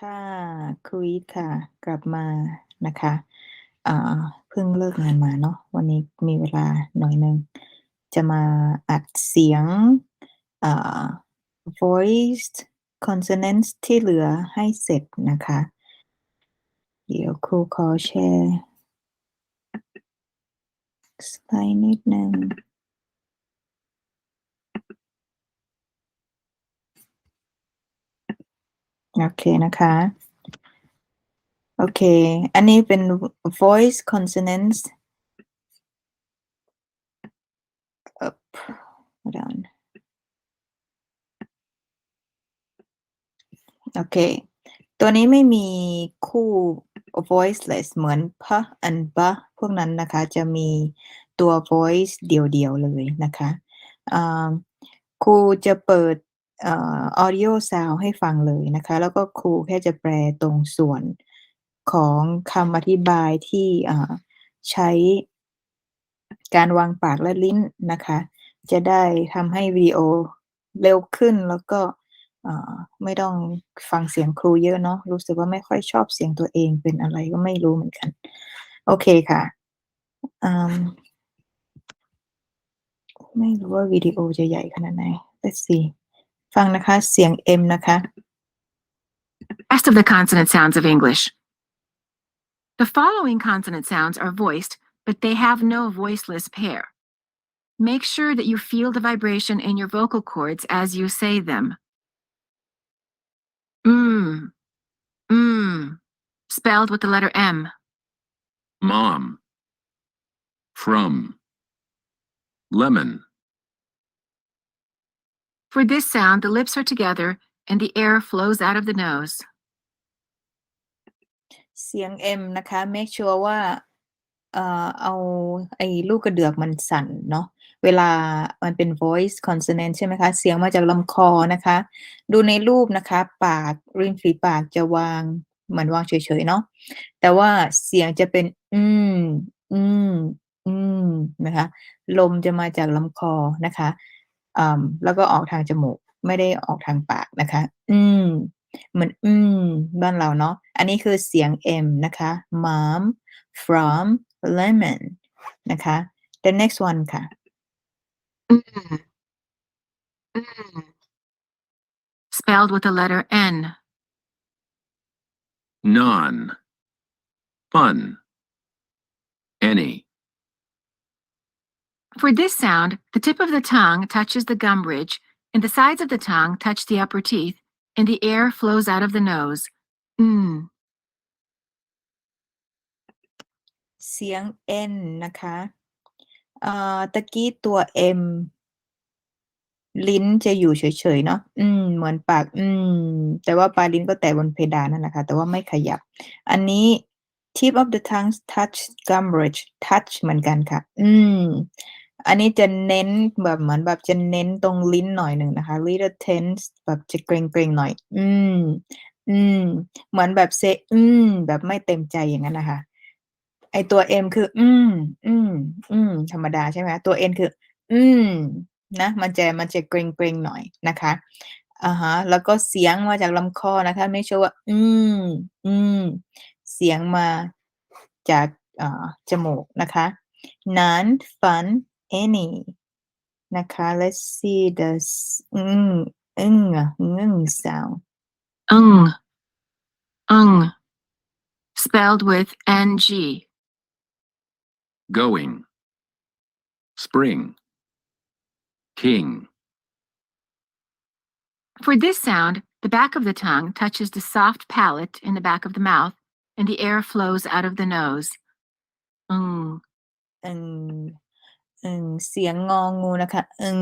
ค่ะครูอีทค่ะ กลับมานะคะอ่าเพิ่งเลิกงานมาเนาะวันนี้มีเวลาหน่อยหนึง จะมาอัดเสียงอ่า voiced consonants ที่เหลือให้เสร็จนะคะ เดี๋ยวครูขอแชร์ สไลด์นิดนึง โอเคนะคะ โอเค อันนี้เป็น voice consonants เอ่อ hold on โอเค ตัวนี้ไม่มีคู่ voiceless เหมือน p and b พวกนั้นนะคะ จะมีตัว voice เดียวๆเลยนะคะครูจะเปิด ออ audio sound ให้ฟังเลยนะคะ แล้วก็ครูแค่จะแปลตรงส่วนของคำอธิบายที่ใช้การวางปากและลิ้นนะคะ จะได้ทำให้วิดีโอเร็วขึ้นแล้วก็ไม่ต้องฟังเสียงครูเยอะเนาะรู้สึกว่าไม่ค่อยชอบเสียงตัวเองเป็นอะไรก็ไม่รู้เหมือนกัน โอเคค่ะไม่รู้ว่าวิดีโอจะใหญ่ขนาดไหน let's see ฟังนะคะเสียง M นะคะ Rest of the consonant sounds of English. The following consonant sounds are voiced, but they have no voiceless pair. Make sure that you feel the vibration in your vocal cords as you say them. Mm, mm, spelled with the letter M. mom, from, lemon, For this sound, the lips are together and the air flows out of the nose. เสียง M นะคะ make sure ว่าเอ่อเอาไอ้ลูกกระเดือกมันสั่นเนาะ เวลามันเป็น voice consonant ใช่ไหมคะ เสียงมาจากลำคอนะคะ ดูในรูปนะคะ ปาก ริมฝีปากจะวางเหมือนวางเฉยๆเนาะ แต่ว่าเสียงจะเป็น อืม อืม อืม นะคะ ลมจะมาจากลำคอนะคะ อ่าแล้วก็ออกทางจมูก ไม่ได้ออกทางปากนะคะ อืมเหมือนอืม บ้านเราเนาะ อันนี้คือเสียง M นะคะ mom from lemon นะคะ the next one ค่ะ Mm, mm, spelled with the letter N. non, fun, any, For this sound, the tip of the tongue touches the gum ridge, and the sides of the tongue touch the upper teeth, and the air flows out of the nose. Mm. เสียง N นะคะเอ่อตะกี้ตัว M ลิ้นจะอยู่เฉยๆเนาะ อืม เหมือนปาก อืม แต่ว่าปลายลิ้นก็แตะบนเพดานนั่นแหละค่ะ แต่ว่าไม่ขยับ อันนี้ tip of the tongue touch gum ridge touch เหมือนกันค่ะ อืม อันนี้จะเน้นแบบเหมือนแบบจะเน้นตรงลิ้นหน่อยหนึ่งนะคะ little tense แบบจะเกรงๆหน่อย อืม อืม เหมือนแบบเซอืม แบบไม่เต็มใจอย่างนั้นนะคะ ไอตัว M คือ อืม อืม อืม ธรรมดาใช่ไหมตัว N คือ อืม นะ มันจะมันจะเกรงๆหน่อยนะคะอ่าฮะ แล้วก็เสียงมาจากลำคอนะคะ ไม่ใช่ว่า อืม อืม เสียงมาจากอ่าจมูกนะคะ none fun any นะคะ let's see the s- อืมอึ้งอะงึ่ง sound Ung. Ung. Spelled with NG. going, spring, king, For this sound, the back of the tongue touches the soft palate in the back of the mouth, and the air flows out of the nose. Ung. อึ งอึงเสียงงองงูนะคะอึง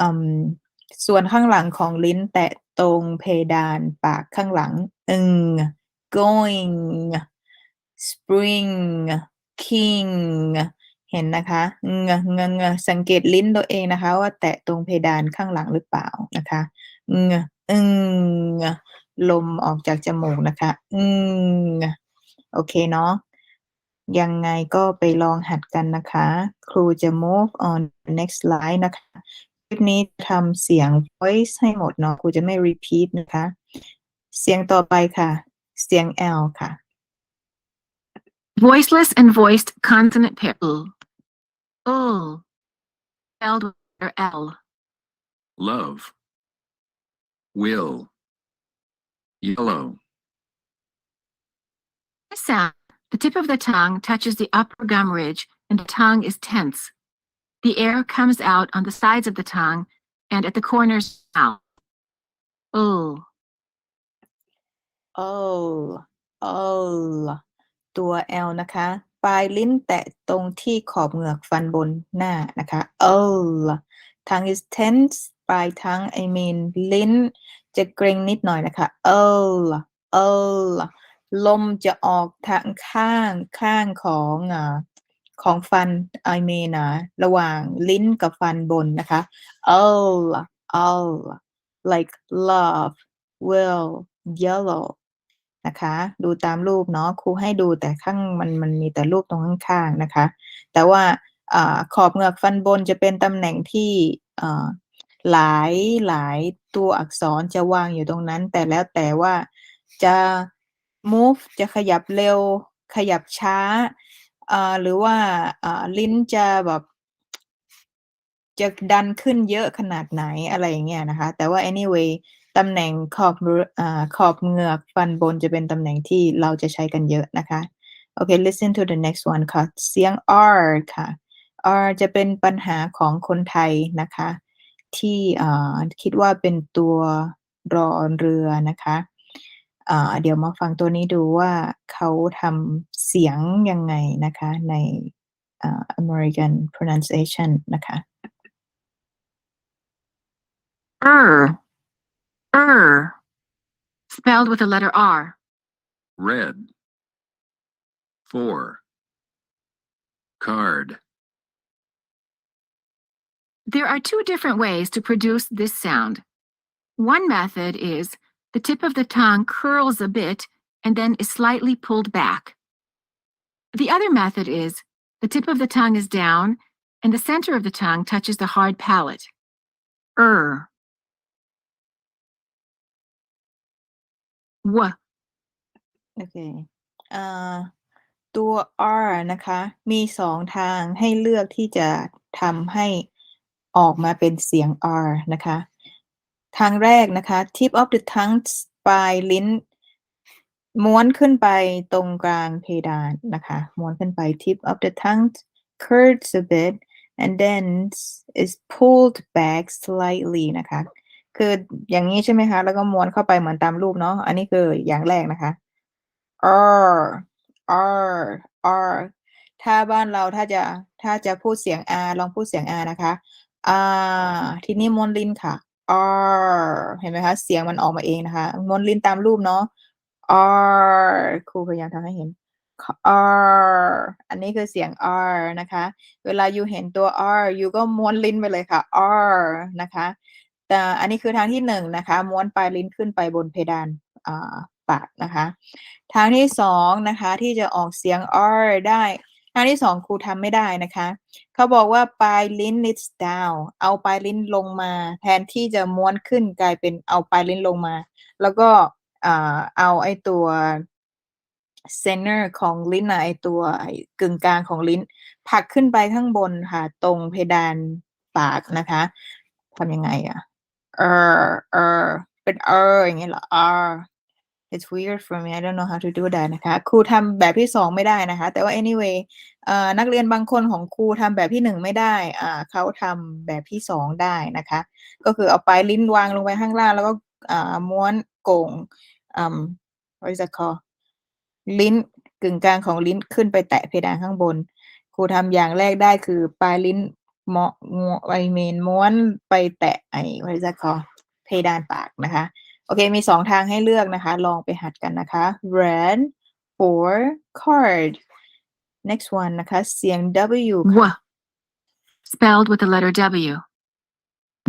อืมส่วนข้างหลังของลิ้นแตะตรงเพดานปากข้างหลังอึง going spring king เห็นนะคะเงเงเงสังเกตลิ้นตัวเองนะคะ ว่าแตะตรงเพดานข้างหลังหรือเปล่านะคะเงอึงลมออกจากจมูกนะคะอึงโอเคเนาะ ยังไงก็ไปลองหัดกันนะคะ ครูจะ move on next slide นะคะ คลิปนี้ทำเสียง voice ให้หมดเนาะ ครูจะไม่ repeat นะคะ เสียงต่อไปค่ะ เสียง L ค่ะ Voiceless and voiced consonant pair. L. L. Spelled with the letter L. love, will, yellow, This sound, the tip of the tongue touches the upper gum ridge and the tongue is tense. The air comes out on the sides of the tongue and at the corners of the mouth. L. L L ตัว L นะคะ ปลายลิ้นแตะตรงที่ขอบเหงือกฟันบนหน้านะคะ L tongue is tense ปลายทั้ง I mean ลิ้นจะเกร็งนิดหน่อยนะคะ L L ลมจะออกทางข้างข้างของอของฟัน I mean อะระหว่างลิ้นกับฟันบนนะคะ L L like love will yellow นะคะ ดูตามรูปเนาะครูให้ดูแต่ข้างมันมันมีแต่รูปตรงข้างๆนะคะ แต่ว่าอขอบเหงือกฟันบนจะเป็นตำแหน่งที่หลายหลายตัวอักษรจะวางอยู่ตรงนั้น แต่แล้วแต่ว่าจะ move จะขยับเร็ว ขยับช้า หรือว่าลิ้นจะแบบจะดันขึ้นเยอะขนาดไหนอะไรอย่างเงี้ยนะคะ แต่ว่า anyway ตำแหน่งขอบอขอบเหงือกฟันบนจะเป็นตำแหน่งที่เราจะใช้กันเยอะนะคะ โอเค listen to the next one ค่ะ เสียง R ค่ะ R จะเป็นปัญหาของคนไทยนะคะ ที่คิดว่าเป็นตัวรอเรือนะคะ เดี๋ยวมาฟังตัวนี้ดูว่าเขาทำเสียงยังไงนะคะในอ่า American pronunciation นะคะ Er. Er. Spelled with the letter R. red, four, card, There are two different ways to produce this sound. One method is the tip of the tongue curls a bit and then is slightly pulled back. The other method is the tip of the tongue is down and the center of the tongue touches the hard palate. Er. W. โอเคอ่าตัว R นะคะ มีสองทางให้เลือกที่จะทำให้ออกมาเป็นเสียง R นะคะ ทางแรกนะคะ tip of the tongue ปลายลิ้น ม้วนขึ้นไปตรงกลางเพดานนะคะ ม้วนขึ้นไป tip of the tongue curves a bit and then is pulled back slightly นะคะ คืออย่างนี้ใช่ไหมคะ แล้วก็ม้วนเข้าไปเหมือนตามรูปเนาะ อันนี้คืออย่างแรกนะคะ R R R ถ้าบ้านเราถ้าจะถ้าจะพูดเสียง R ลองพูดเสียง R นะคะ R ทีนี้ม้วนลิ้นค่ะ R เห็นไหมคะ เสียงมันออกมาเองนะคะม้วนลิ้นตามรูปเนาะ R ครูพยายามทำให้เห็น R อันนี้คือเสียง R นะคะ เวลาอยู่เห็นตัว R อยู่ก็ม้วนลิ้นไปเลยค่ะ R นะคะ แต่อันนี้คือทางที่หนึ่งนะคะ ม้วนปลายลิ้นขึ้นไปบนเพดานอ่าปากนะคะ ทางที่สองนะคะ ที่จะออกเสียง R ได้ ทางที่สองครูทำไม่ได้นะคะ เขาบอกว่าปลายลิ้น lips down เอาปลายลิ้นลงมา แทนที่จะม้วนขึ้นกลายเป็นเอาปลายลิ้นลงมา แล้วก็เอาไอตัว center ของลิ้นนะไอตัวกึ่งกลางของลิ้นผักขึ้นไปข้างบนค่ะ ตรงเพดานปากนะคะทำยังไงอะ r r เออเป็น r อออย่างเงี้ยเหรอ r it's weird for me I don't know how to do that นะคะ ครูทำแบบที่สองไม่ได้นะคะ แต่ว่า anyway นักเรียนบางคนของครูทำแบบที่หนึ่งไม่ได้เขาทำแบบที่สองได้นะคะ ก็คือเอาปลายลิ้นวางลงไปข้างล่าง แล้วก็ม้วนโก่ง what is that called ลิ้นกึ่งกลางของลิ้นขึ้นไปแตะเพดานข้างบน ครูทำอย่างแรกได้คือปลายลิ้นเมาะไอเมนม้วนไปแตะไอ what is that called เพดานปากนะคะ โอเค มีสองทางให้เลือกนะคะ ลองไปหัดกันนะคะ red or card next one นะคะ เสียง W ค่ะ W. Spelled with the letter W.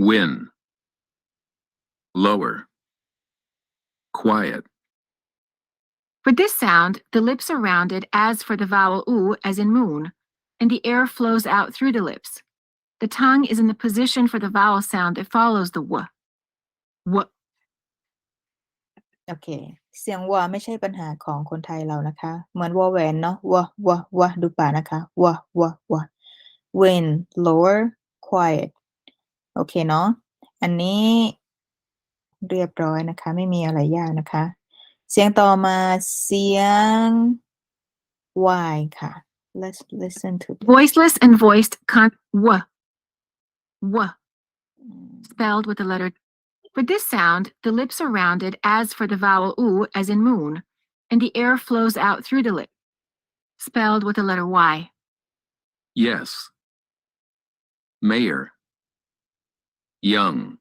win, lower, quiet, For this sound, the lips are rounded as for the vowel oo, as in moon, and the air flows out through the lips. The tongue is in the position for the vowel sound that follows the w. W. โอเค เสียงวอไม่ใช่ปัญหาของคนไทยเรานะคะ เหมือนวอแหวนเนาะวอวอวอดูป่ากนะคะวอวอวอ when lower quiet โอเคเนาะ อันนี้เรียบร้อยนะคะ ไม่มีอะไรยากนะคะ เสียงต่อมาเสียง y ค่ะ let's listen to this. Voiceless and voiced con w w อืม spelled with the letter. For this sound, the lips are rounded as for the vowel u as in moon, and the air flows out through the lip. Spelled with the letter y. Yes. Mayor. Young.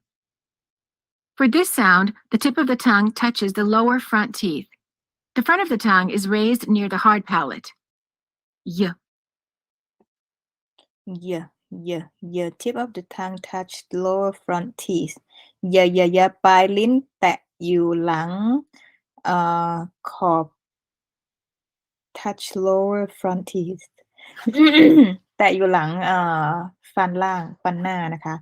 For this sound, the tip of the tongue touches the lower front teeth. The front of the tongue is raised near the hard palate. Y. Yeah, yeah, yeah. Tip of the tongue touch lower front teeth. Yeah, yeah, yeah. ปลายลิ้นแตะอยู่หลังเอ่อขอบ touch lower front teeth แตะอยู่หลังเอ่อฟันล่างฟันหน้านะคะ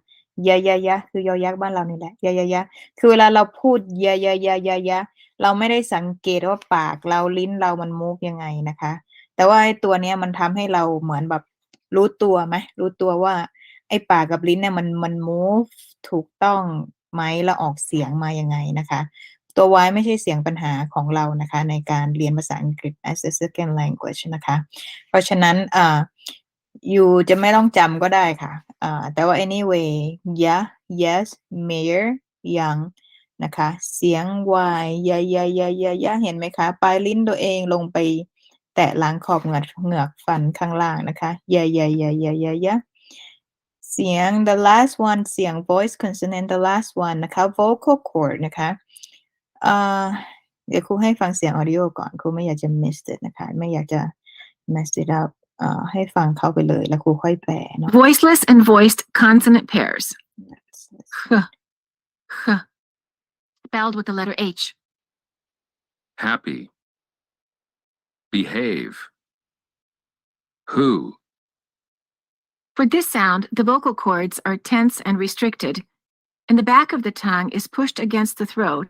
ยะยะยะคือยอยักษ์บ้านเรานี่แหละยะยะยะคือเวลาเราพูดยะยะยะยะยะเราไม่ได้สังเกตว่าปากเราลิ้นเรามันมูฟยังไงนะคะ แต่ว่าไอ้ตัวเนี้ยมันทำให้เราเหมือนแบบ รู้ตัวไหมรู้ตัวว่า ไอ้ปากกับลิ้นเนี่ยมันมัน move ถูกต้องไหมแล้วออกเสียงมายังไงนะคะ ตัว Y ไม่ใช่เสียงปัญหาของเรานะคะ ในการเรียนภาษาอังกฤษ as a second language นะคะ เพราะฉะนั้นอ่า you จะไม่ต้องจำก็ได้ค่ะอ่าแต่ว่า anyway yeah yes mayor young นะคะ เสียง Y ยะยะยะยะยะเห็นไหมคะ ปลายลิ้นตัวเองลงไป แตะหล้างขอบเหงือกเหงือกฟันข้างล่างนะคะยะยะยะยะยะยะเสียง the last one เสียง voice consonant the last one นะคะ vocal cord นะคะเอ่อเดี๋ยวครูให้ฟังเสียง audio ก่อนครูไม่อยากจะ miss it นะคะ ไม่อยากจะ mess it up เอ่อให้ฟังเข้าไปเลยแล้วครูค่อยแปลเนาะ Voiceless and voiced consonant pairs. Let's- let's- H. H. Spelled with the letter H. Happy. Behave. Who. For this sound, the vocal cords are tense and restricted, and the back of the tongue is pushed against the throat